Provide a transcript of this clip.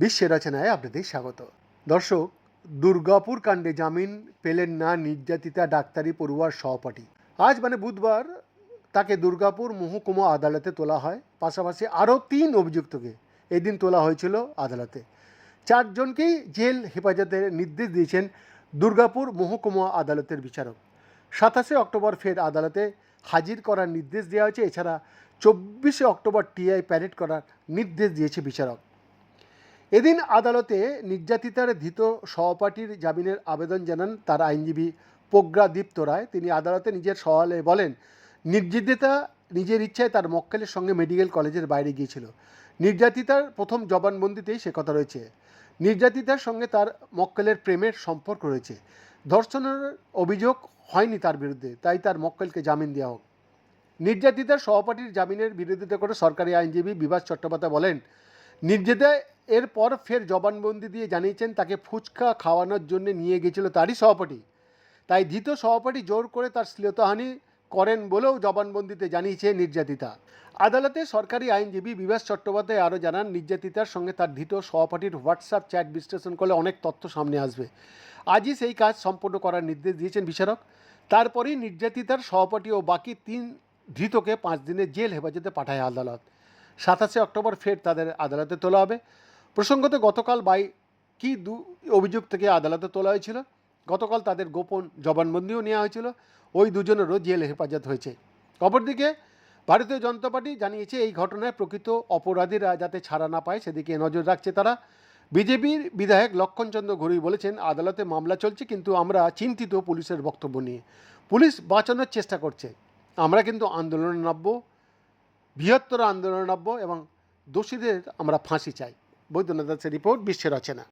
বিশ্বের রচনায় আপনাদের স্বাগত। দর্শক, দুর্গাপুর কাণ্ডে জামিন পেলেন না নির্যাতিতা ডাক্তারি পড়ুয়ার সহপাঠী। আজ মানে বুধবার তাকে দুর্গাপুর মহকুমা আদালতে তোলা হয়। পাশাপাশি আরও তিন অভিযুক্তকে এদিন তোলা হয়েছিল আদালতে। চারজনকেই জেল হেফাজতের নির্দেশ দিয়েছেন দুর্গাপুর মহকুমা আদালতের বিচারক। সাতাশে অক্টোবর ফের আদালতে হাজির করার নির্দেশ দেওয়া হয়েছে। এছাড়া চব্বিশে অক্টোবর টিআই প্যারেড করার নির্দেশ দিয়েছে বিচারক। এদিন আদালতে নির্যাতিতার ধৃত সহপাঠীর জামিনের আবেদন জানান তার আইনজীবী প্রজ্ঞাদীপ্ত রায়। তিনি আদালতে নিজের সওয়ালে বলেন, নির্যাতিতা নিজের ইচ্ছায় তার মক্কেলের সঙ্গে মেডিকেল কলেজের বাইরে গিয়েছিল। নির্যাতিতার প্রথম জবানবন্দিতেই সে কথা রয়েছে। নির্যাতিতার সঙ্গে তার মক্কেলের প্রেমের সম্পর্ক রয়েছে। ধর্ষণের অভিযোগ হয়নি তার বিরুদ্ধে, তাই তার মক্কেলকে জামিন দেওয়া হোক। নির্যাতিতার সহপাঠীর জামিনের বিরোধিতা করে সরকারি আইনজীবী বিভাস চট্টোপাধ্যায় বলেন, নির্যাতিতা এরপর ফের জবানবন্দি দিয়ে জানিয়েছেন, তাকে ফুচকা খাওয়ানোর জন্য নিয়ে গেছিল তারই সহপাঠী। তাই ধৃত সহপাঠী জোর করে তার শ্লীলতাহানি করেন বলেও জবানবন্দিতে জানিয়েছে নির্যাতিতা। আদালতে সরকারি আইনজীবী বিভাস চট্টোপাধ্যায় আরও জানান, নির্যাতিতার সঙ্গে তার ধৃত সহপাঠীর হোয়াটসঅ্যাপ চ্যাট বিশ্লেষণ করলে অনেক তথ্য সামনে আসবে। আজই সেই কাজ সম্পন্ন করার নির্দেশ দিয়েছেন বিচারক। তারপরেই নির্যাতিতার সহপাঠী ও বাকি তিন ধৃতকে পাঁচ দিনের জেল হেফাজতে পাঠায় আদালত। সাতাশে অক্টোবর ফের তাদের আদালতে তোলা হবে। প্রসঙ্গত গতকাল বাই কি দু অভিযুক্তকে আদালতে তোলা হয়েছিল? গতকাল তাদের গোপন জবানবন্দিও নেওয়া হয়েছিল। ওই দুজনেরও জেল হেফাজত হয়েছে। অপরদিকে ভারতীয় জনতা পার্টি জানিয়েছে, এই ঘটনায় প্রকৃত অপরাধীরা যাতে ছাড়া না পায়, সেদিকে নজর রাখছে তারা। বিজেপির বিধায়ক লক্ষণচন্দ্র ঘড়ুই বলেছেন, আদালতে মামলা চলছে, কিন্তু আমরা চিন্তিত পুলিশের বক্তব্য নিয়ে। পুলিশ বাঁচানোর চেষ্টা করছে। আমরা কিন্তু আন্দোলনে নামব, বৃহত্তর আন্দোলনে নামব এবং দোষীদের আমরা ফাঁসি চাই। বৈদ্যনাথ দাসের রিপোর্ট বিশ্বের রচনা